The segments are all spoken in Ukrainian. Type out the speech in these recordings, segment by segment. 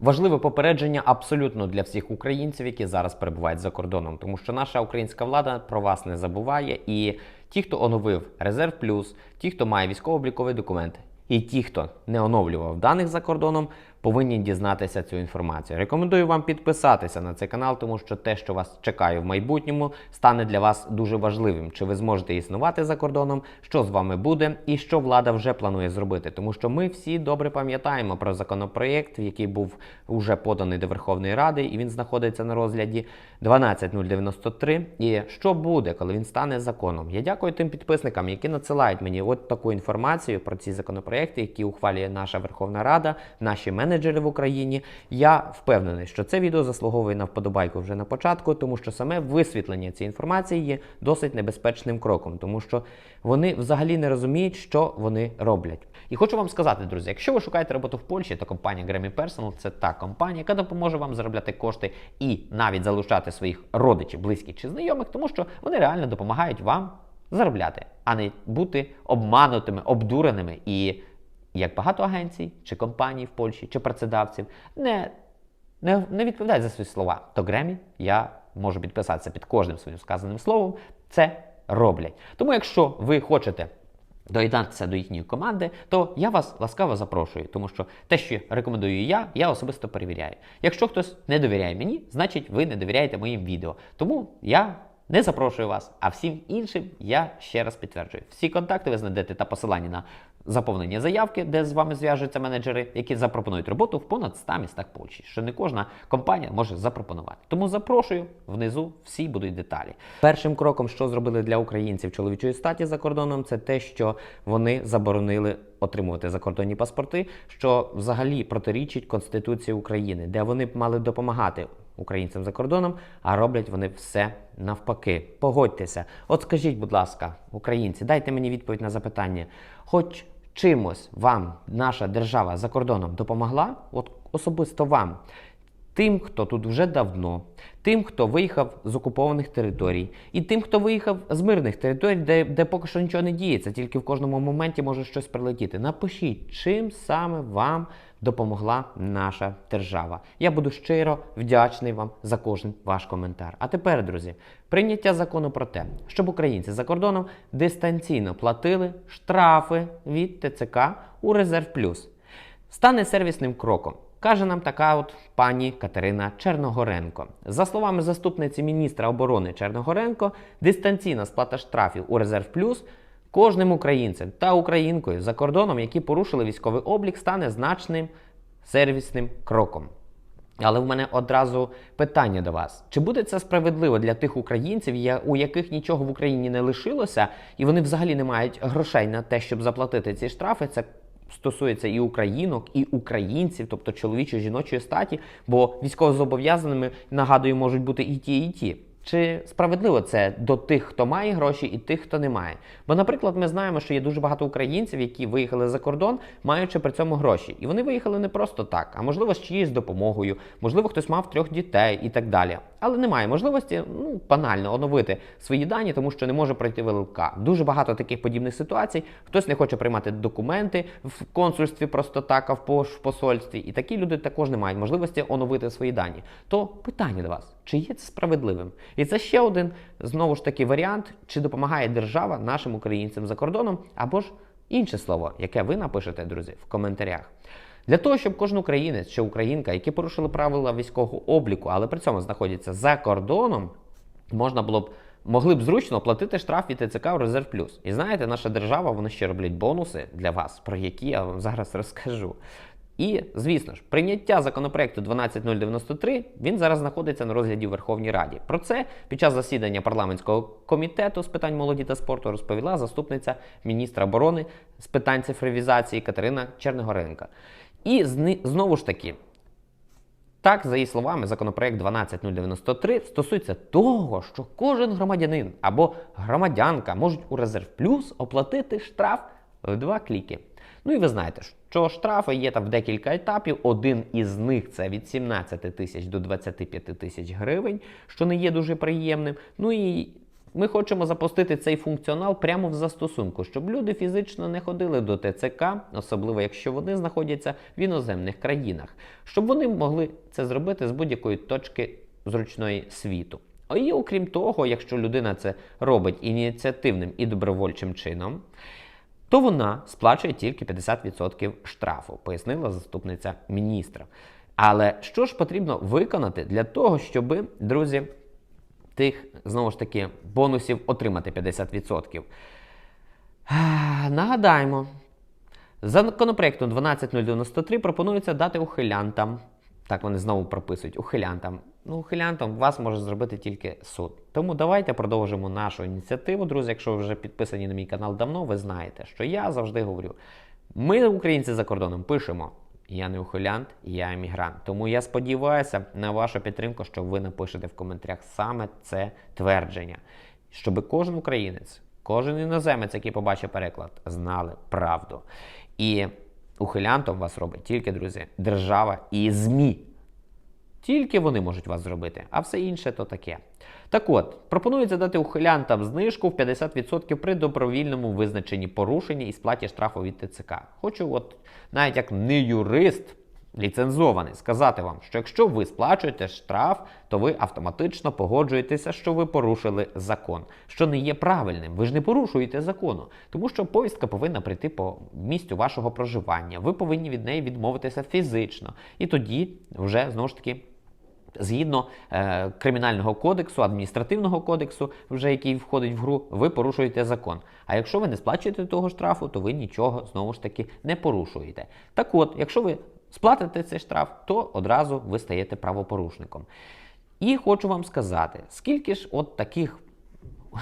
Важливе попередження абсолютно для всіх українців, які зараз перебувають за кордоном, тому що наша українська влада про вас не забуває. І ті, хто оновив резерв плюс, ті, хто має військово-обліковий документ, і ті, хто не оновлював даних за кордоном, повинні дізнатися цю інформацію. Рекомендую вам підписатися на цей канал, тому що те, що вас чекає в майбутньому, стане для вас дуже важливим. Чи ви зможете існувати за кордоном, що з вами буде, і що влада вже планує зробити. Тому що ми всі добре пам'ятаємо про законопроєкт, який був уже поданий до Верховної Ради, і він знаходиться на розгляді 12093. І що буде, коли він стане законом? Я дякую тим підписникам, які надсилають мені от таку інформацію про ці законопроекти, які ухвалює наша Верховна Рада, наші менеджери в Україні. Я впевнений, що це відео заслуговує на вподобайку вже на початку, тому що саме висвітлення цієї інформації є досить небезпечним кроком, тому що вони взагалі не розуміють, що вони роблять. І хочу вам сказати, друзі, якщо ви шукаєте роботу в Польщі, то компанія Grammy Personal це та компанія, яка допоможе вам заробляти кошти і навіть залучати своїх родичів, близьких чи знайомих, тому що вони реально допомагають вам заробляти, а не бути обманутими, обдуреними і як багато агенцій чи компаній в Польщі чи працедавців не, не, не відповідають за свої слова, то Гремі я можу підписатися під кожним своїм сказаним словом. Це роблять. Тому, якщо ви хочете доєднатися до їхньої команди, то я вас ласкаво запрошую, тому що те, що рекомендую я, я особисто перевіряю. Якщо хтось не довіряє мені, значить ви не довіряєте моїм відео. Тому я не запрошую вас, а всім іншим я ще раз підтверджую. Всі контакти ви знайдете та посилання на заповнення заявки, де з вами зв'яжуться менеджери, які запропонують роботу в понад 100 містах Польщі, що не кожна компанія може запропонувати. Тому запрошую внизу всі будуть деталі. Першим кроком, що зробили для українців чоловічої статі за кордоном, це те, що вони заборонили отримувати закордонні паспорти, що взагалі протирічить Конституції України, де вони б мали допомагати українцям за кордоном, а роблять вони все навпаки. Погодьтеся. От скажіть, будь ласка, українці, дайте мені відповідь на запитання. Хоч чимось вам наша держава за кордоном допомогла, от особисто вам. Тим, хто тут вже давно, тим, хто виїхав з окупованих територій, і тим, хто виїхав з мирних територій, де, де поки що нічого не діється, тільки в кожному моменті може щось прилетіти. Напишіть, чим саме вам допомогла наша держава. Я буду щиро вдячний вам за кожен ваш коментар. А тепер, друзі, прийняття закону про те, щоб українці за кордоном дистанційно платили штрафи від ТЦК у Резерв Плюс стане сервісним кроком. Каже нам така от пані Катерина Черногоренко. За словами заступниці міністра оборони Черногоренко, дистанційна сплата штрафів у Резерв Плюс кожним українцем та українкою за кордоном, які порушили військовий облік, стане значним сервісним кроком. Але в мене одразу питання до вас: чи буде це справедливо для тих українців, у яких нічого в Україні не лишилося, і вони взагалі не мають грошей на те, щоб заплатити ці штрафи? Це стосується і українок, і українців, тобто чоловічої жіночої статі, бо військовозобов'язаними, нагадую, можуть бути і ті, і ті. Чи справедливо це до тих, хто має гроші, і тих, хто не має? Бо, наприклад, ми знаємо, що є дуже багато українців, які виїхали за кордон, маючи при цьому гроші. І вони виїхали не просто так, а можливо з чиєюсь допомогою, можливо, хтось мав трьох дітей і так далі. Але немає можливості ну, банально оновити свої дані, тому що не може пройти ВЛК. Дуже багато таких подібних ситуацій. Хтось не хоче приймати документи в консульстві просто так, а в посольстві. І такі люди також не мають можливості оновити свої дані. То питання до вас: чи є це справедливим? І це ще один знову ж таки варіант, чи допомагає держава нашим українцям за кордоном, або ж інше слово, яке ви напишете, друзі, в коментарях. Для того, щоб кожен українець чи українка, які порушили правила військового обліку, але при цьому знаходяться за кордоном, можна було б могли б зручно платити штраф від ТЦК в Резерв Плюс. І знаєте, наша держава вони ще роблять бонуси для вас, про які я вам зараз розкажу. І, звісно ж, прийняття законопроекту 12093 він зараз знаходиться на розгляді в Верховній Раді. Про це під час засідання парламентського комітету з питань молоді та спорту розповіла заступниця міністра оборони з питань цифровізації Катерина Черногоренка. І знову ж таки, так, за її словами, законопроект 12093 стосується того, що кожен громадянин або громадянка можуть у Резерв Плюс оплатити штраф в два кліки. Ну і ви знаєте, що штрафи є там в декілька етапів. Один із них це від 17 тисяч до 25 тисяч гривень, що не є дуже приємним. Ну і Ми хочемо запустити цей функціонал прямо в застосунку, щоб люди фізично не ходили до ТЦК, особливо якщо вони знаходяться в іноземних країнах, щоб вони могли це зробити з будь-якої точки зручної світу. І окрім того, якщо людина це робить ініціативним і добровольчим чином, то вона сплачує тільки 50% штрафу, пояснила заступниця міністра. Але що ж потрібно виконати для того, щоб, друзі, тих знову ж таки бонусів отримати 50%? А, Нагадаємо, законопроектом 12093 пропонується дати ухилянтам. Так вони знову прописують ухилянтам. Ну, ухилянтам вас може зробити тільки суд. Тому давайте продовжимо нашу ініціативу, друзі. Якщо ви вже підписані на мій канал давно, ви знаєте, що я завжди говорю: ми, українці за кордоном, пишемо. Я не ухилянт, я емігрант. Тому я сподіваюся на вашу підтримку, що ви напишете в коментарях саме це твердження, щоб кожен українець, кожен іноземець, який побачив переклад, знали правду. І ухилянтом вас робить тільки, друзі, держава і ЗМІ. Тільки вони можуть вас зробити, а все інше то таке. Так от, пропонується дати ухилянтам знижку в 50% при добровільному визначенні порушення і сплаті штрафу від ТЦК. Хочу, от навіть як не юрист, ліцензований, сказати вам, що якщо ви сплачуєте штраф, то ви автоматично погоджуєтеся, що ви порушили закон, що не є правильним. Ви ж не порушуєте закону, тому що повістка повинна прийти по місцю вашого проживання. Ви повинні від неї відмовитися фізично. І тоді вже знову ж таки. Згідно е, кримінального кодексу, адміністративного кодексу, вже який входить в гру, ви порушуєте закон. А якщо ви не сплачуєте того штрафу, то ви нічого знову ж таки не порушуєте. Так от, якщо ви сплатите цей штраф, то одразу ви стаєте правопорушником. І хочу вам сказати, скільки ж от таких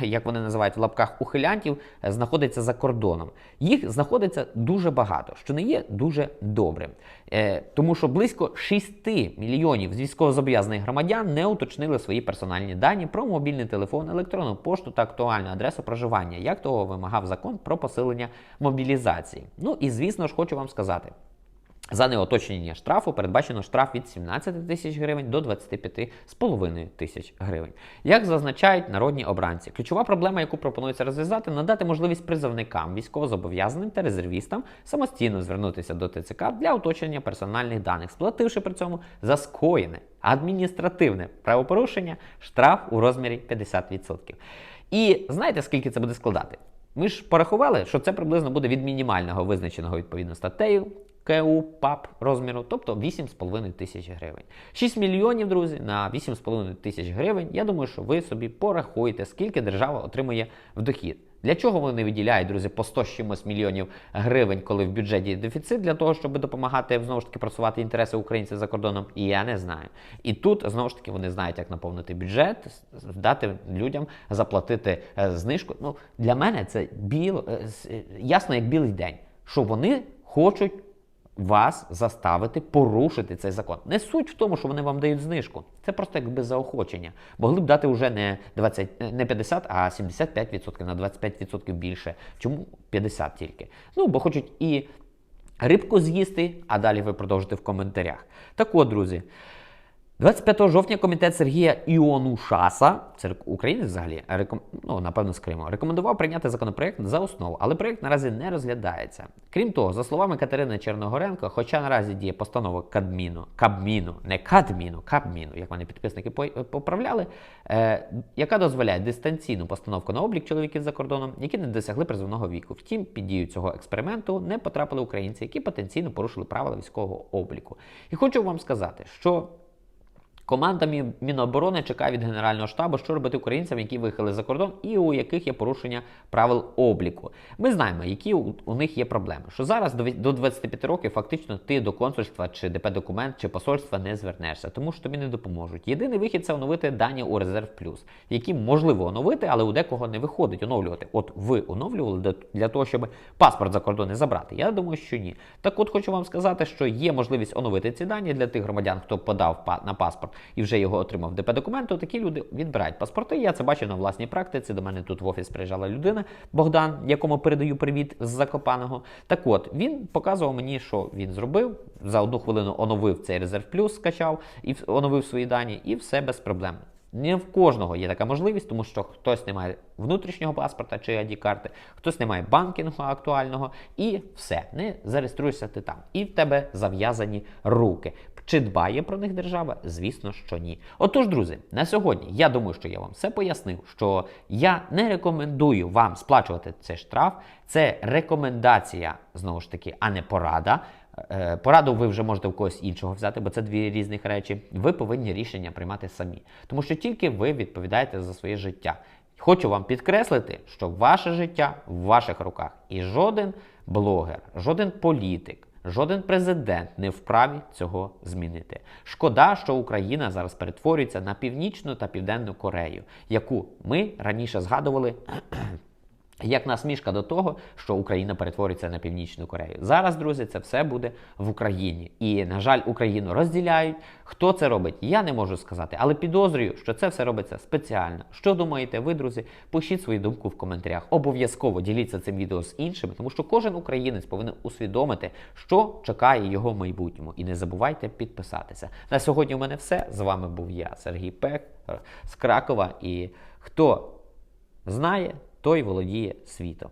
як вони називають в лапках ухилянтів, знаходиться за кордоном. Їх знаходиться дуже багато, що не є дуже добрим. Е, тому що близько 6 мільйонів з військовозобов'язаних громадян не уточнили свої персональні дані про мобільний телефон, електронну пошту та актуальну адресу проживання, як того вимагав закон про посилення мобілізації. Ну і звісно ж, хочу вам сказати. За неоточнення штрафу передбачено штраф від 17 тисяч гривень до 25,5 тисяч гривень. Як зазначають народні обранці, ключова проблема, яку пропонується розв'язати, надати можливість призовникам, військовозобов'язаним та резервістам самостійно звернутися до ТЦК для уточнення персональних даних, сплативши при цьому за скоєне адміністративне правопорушення штраф у розмірі 50%. І знаєте, скільки це буде складати? Ми ж порахували, що це приблизно буде від мінімального визначеного відповідно статтею КУ ПАП розміру, тобто 8,5 тисяч гривень. 6 мільйонів, друзі, на 8,5 тисяч гривень. Я думаю, що ви собі порахуєте, скільки держава отримує в дохід. Для чого вони виділяють, друзі, по 100 чимось мільйонів гривень, коли в бюджеті дефіцит, для того, щоб допомагати знову ж таки просувати інтереси українців за кордоном? І я не знаю. І тут знову ж таки вони знають, як наповнити бюджет, дати людям заплатити е, знижку. Ну для мене це біло е, ясно, як білий день, що вони хочуть вас заставити порушити цей закон. Не суть в тому, що вони вам дають знижку. Це просто якби заохочення. Могли б дати вже не 20, не 50, а 75% на 25% більше. Чому 50 тільки? Ну, бо хочуть і рибку з'їсти, а далі ви продовжите в коментарях. Так от, друзі. 25 жовтня комітет Сергія Іонушаса, це українець взагалі, реком... ну, напевно, з Криму, рекомендував прийняти законопроект за основу, але проект наразі не розглядається. Крім того, за словами Катерини Черногоренко, хоча наразі діє постанова Кадміну, Кабміну, не Кадміну, Кабміну, як вони підписники поправляли, е, яка дозволяє дистанційну постановку на облік чоловіків за кордоном, які не досягли призовного віку. Втім, під дію цього експерименту не потрапили українці, які потенційно порушили правила військового обліку. І хочу вам сказати, що. Команда Міноборони чекає від Генерального штабу, що робити українцям, які виїхали за кордон, і у яких є порушення правил обліку. Ми знаємо, які у них є проблеми. Що зараз до 25 років фактично ти до консульства чи ДП документ чи посольства не звернешся, тому що тобі не допоможуть. Єдиний вихід це оновити дані у резерв плюс, які можливо оновити, але у декого не виходить оновлювати. От ви оновлювали для того, щоб паспорт за кордон не забрати. Я думаю, що ні. Так, от хочу вам сказати, що є можливість оновити ці дані для тих громадян, хто подав на паспорт і вже його отримав ДП документу, такі люди відбирають паспорти. Я це бачив на власній практиці. До мене тут в офіс приїжджала людина, Богдан, якому передаю привіт з Закопаного. Так от він показував мені, що він зробив. За одну хвилину оновив цей резерв плюс, скачав і оновив свої дані, і все без проблем. Не в кожного є така можливість, тому що хтось не має внутрішнього паспорта чи ID-карти, хтось не має банкінгу актуального, і все, не зареєструєшся ти там. І в тебе зав'язані руки. Чи дбає про них держава? Звісно, що ні. Отож, друзі, на сьогодні я думаю, що я вам все пояснив, що я не рекомендую вам сплачувати цей штраф. Це рекомендація, знову ж таки, а не порада. Е, Пораду ви вже можете в когось іншого взяти, бо це дві різних речі. Ви повинні рішення приймати самі, тому що тільки ви відповідаєте за своє життя. Хочу вам підкреслити, що ваше життя в ваших руках, і жоден блогер, жоден політик. Жоден президент не вправі цього змінити. Шкода, що Україна зараз перетворюється на північну та південну Корею, яку ми раніше згадували як насмішка до того, що Україна перетвориться на північну Корею. Зараз, друзі, це все буде в Україні. І, на жаль, Україну розділяють. Хто це робить, я не можу сказати, але підозрюю, що це все робиться спеціально. Що думаєте ви, друзі? Пишіть свою думку в коментарях. Обов'язково діліться цим відео з іншими, тому що кожен українець повинен усвідомити, що чекає його в майбутньому. І не забувайте підписатися. На сьогодні у мене все. З вами був я, Сергій Пек з Кракова. І хто знає, той володіє світом.